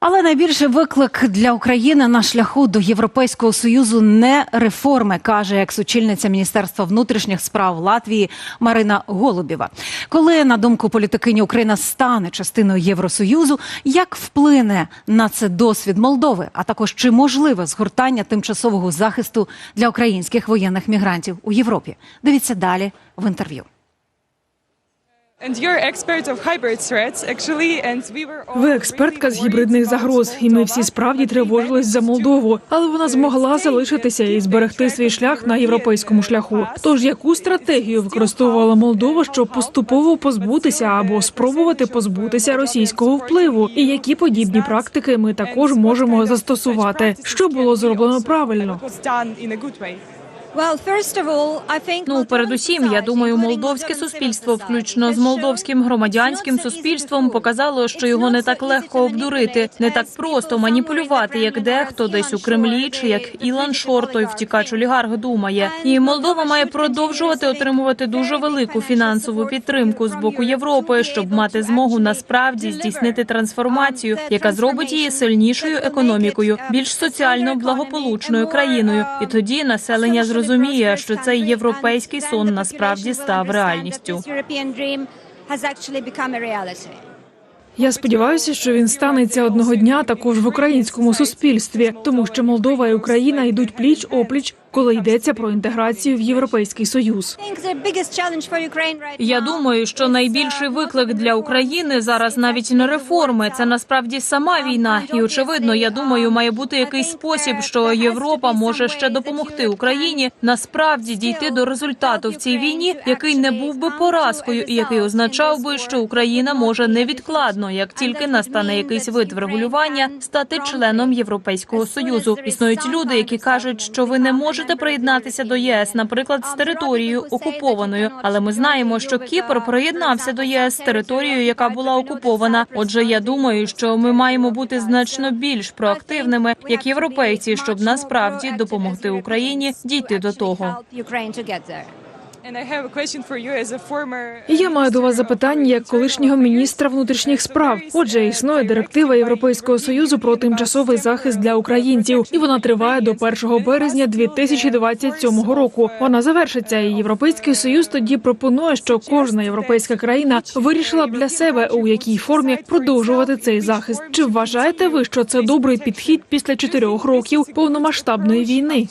Але найбільший виклик для України на шляху до Європейського союзу не реформи, каже екс-очільниця Міністерства внутрішніх справ Латвії Марина Голубєва. Коли на думку політикині Україна стане частиною Євросоюзу, як вплине на це досвід Молдови, а також чи можливе згортання тимчасового захисту для українських воєнних мігрантів у Європі? Дивіться далі в інтерв'ю. Ви експертка з гібридних загроз, і ми всі справді тривожились за Молдову, але вона змогла залишитися і зберегти свій шлях на європейському шляху. Тож яку стратегію використовувала Молдова, щоб поступово позбутися або спробувати позбутися російського впливу? І які подібні практики ми також можемо застосувати? Що було зроблено правильно? Ну, передусім, я думаю, молдовське суспільство, включно з молдовським громадянським суспільством, показало, що його не так легко обдурити, не так просто маніпулювати, як дехто десь у Кремлі, чи як Ілан Шор, той втікач олігарх думає. І Молдова має продовжувати отримувати дуже велику фінансову підтримку з боку Європи, щоб мати змогу насправді здійснити трансформацію, яка зробить її сильнішою економікою, більш соціально благополучною країною. І тоді населення зрозуміє, що цей європейський сон насправді став реальністю. Я сподіваюся, що він станеться одного дня також в українському суспільстві, тому що Молдова і Україна йдуть пліч опліч, коли йдеться про інтеграцію в європейський союз. Я думаю, що найбільший виклик для України зараз навіть не реформи. Це насправді сама війна. І очевидно, я думаю, має бути якийсь спосіб, що Європа може ще допомогти Україні насправді дійти до результату в цій війні, який не був би поразкою, і який означав би, що Україна може невідкладно, як тільки настане якийсь вид врегулювання, стати членом Європейського союзу. Існують люди, які кажуть, що ви не можете приєднатися до ЄС, наприклад, з територією окупованою. Але ми знаємо, що Кіпр приєднався до ЄС з територією, яка була окупована. Отже, я думаю, що ми маємо бути значно більш проактивними, як європейці, щоб насправді допомогти Україні дійти до того. Я маю до вас запитання як колишнього міністра внутрішніх справ. Отже, існує директива Європейського союзу про тимчасовий захист для українців, і вона триває до 1 березня 2027 року. Вона завершиться. і Європейський союз тоді пропонує, що кожна європейська країна вирішила б для себе у якій формі продовжувати цей захист. Чи вважаєте ви, що це добрий підхід після чотирьох років повномасштабної війни?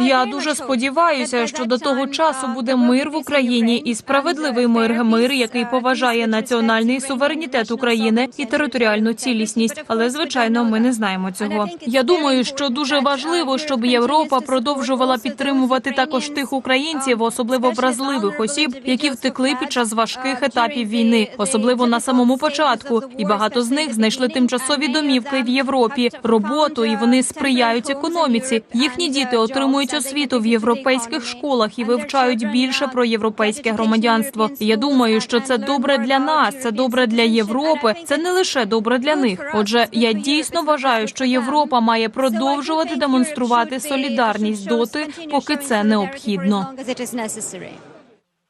Я дуже сподіваюся, що до того часу буде мир в Україні і справедливий мир, мир, який поважає національний суверенітет України і територіальну цілісність. Але звичайно, ми не знаємо цього. Я думаю, що дуже важливо, щоб Європа продовжувала підтримувати також тих українців, особливо вразливих осіб, які втекли під час важких етапів війни, особливо на самому початку. І багато з них знайшли тимчасові домівки в Європі, роботу, і вони сприяють економіці. Їхні діти отримують освіту в європейських школах і вивчають більше про європейське громадянство. Я думаю, що це добре для нас, це добре для Європи. Це не лише добре для них. Отже, я дійсно вважаю, що Європа має продовжувати демонструвати солідарність доти, поки це необхідно.